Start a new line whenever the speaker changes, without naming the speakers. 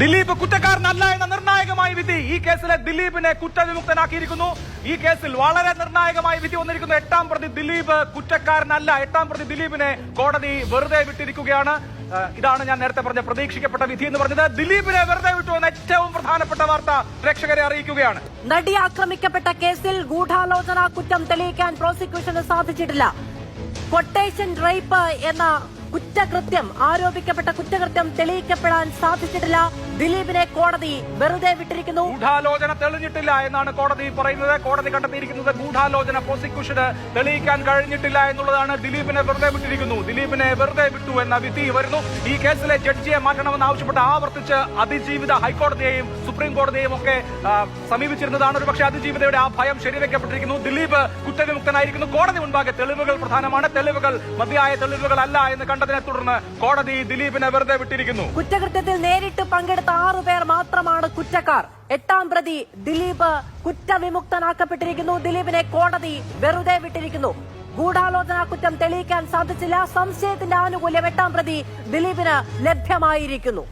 ദിലീപ് കുറ്റക്കാരനല്ല എന്ന നിർണായകമായ വിധി ഈ കേസിലെ ദിലീപിനെ കുറ്റവിമുക്തനാക്കിയിരിക്കുന്നു. ഈ കേസിൽ വളരെ നിർണായകമായ വിധി വന്നിരിക്കുന്നു. എട്ടാം പ്രതി ദിലീപ് കുറ്റക്കാരനല്ല. എട്ടാം പ്രതി ദിലീപിനെ കോടതി വെറുതെ വിട്ടിരിക്കുകയാണ്. ഇതാണ് ഞാൻ നേരത്തെ പറഞ്ഞ പ്രതീക്ഷിക്കപ്പെട്ട വിധി എന്ന് പറഞ്ഞത്. ദിലീപിനെ വെറുതെ വിട്ടു എന്ന ഏറ്റവും പ്രധാനപ്പെട്ട വാർത്ത പ്രേക്ഷകരെ അറിയിക്കുകയാണ്.
നടി ആക്രമിക്കപ്പെട്ട കേസിൽ ഗൂഢാലോചന കുറ്റം തെളിയിക്കാൻ പ്രോസിക്യൂഷന് സാധിച്ചിട്ടില്ല. കൊട്ടേഷൻ റേപ്പ് എന്ന കുറ്റകൃത്യം ആരോപിക്കപ്പെട്ട കുറ്റകൃത്യം തെളിയിക്കപ്പെടാൻ സാധിച്ചിട്ടില്ല. ദിലീപിനെ കോടതി വെറുതെ വിട്ടിരിക്കുന്നു.
ഗൂഢാലോചന തെളിഞ്ഞിട്ടില്ല എന്നാണ് കോടതി പറയുന്നത്. കോടതി കണ്ടെത്തിയിരിക്കുന്നത് ഗൂഢാലോചന പ്രോസിക്യൂഷന് തെളിയിക്കാൻ കഴിഞ്ഞിട്ടില്ല എന്നുള്ളതാണ് ദിലീപിനെ വെറുതെ വിട്ടിരിക്കുന്നു. ദിലീപിനെ വെറുതെ വിട്ടു എന്ന വിധി വരുന്നു. ഈ കേസിലെ ജഡ്ജിയെ മാറ്റണമെന്ന് ആവശ്യപ്പെട്ട് ആവർത്തിച്ച് അതിജീവിത ഹൈക്കോടതിയെയും സുപ്രീം കോടതിയെയും ഒക്കെ സമീപിച്ചിരുന്നതാണ്. ഒരുപക്ഷെ അതിജീവിതയുടെ ആ ഭയം ശരിവെക്കപ്പെട്ടിരിക്കുന്നു. ദിലീപ് കുറ്റവിമുക്തനായിരിക്കുന്നു. കോടതി മുൻപാകെ തെളിവുകൾ പ്രധാനമാണ്. തെളിവുകൾ മതിയായ തെളിവുകളല്ല എന്ന് കണ്ടതിനെ തുടർന്ന് കോടതി ദിലീപിനെ വെറുതെ വിട്ടിരിക്കുന്നു.
കുറ്റകൃത്യത്തിൽ നേരിട്ട് പങ്കെടുത്ത ആറുപേർ മാത്രമാണ് കുറ്റക്കാർ. എട്ടാം പ്രതി ദിലീപ് കുറ്റവിമുക്തനാക്കപ്പെട്ടിരിക്കുന്നു. ദിലീപിനെ കോടതി വെറുതെ വിട്ടിരിക്കുന്നു. ഗൂഢാലോചന കുറ്റം തെളിയിക്കാൻ സാധിച്ചില്ല. സംശയത്തിന്റെ ആനുകൂല്യം എട്ടാം പ്രതി ദിലീപിന് ലഭ്യമായിരിക്കുന്നു.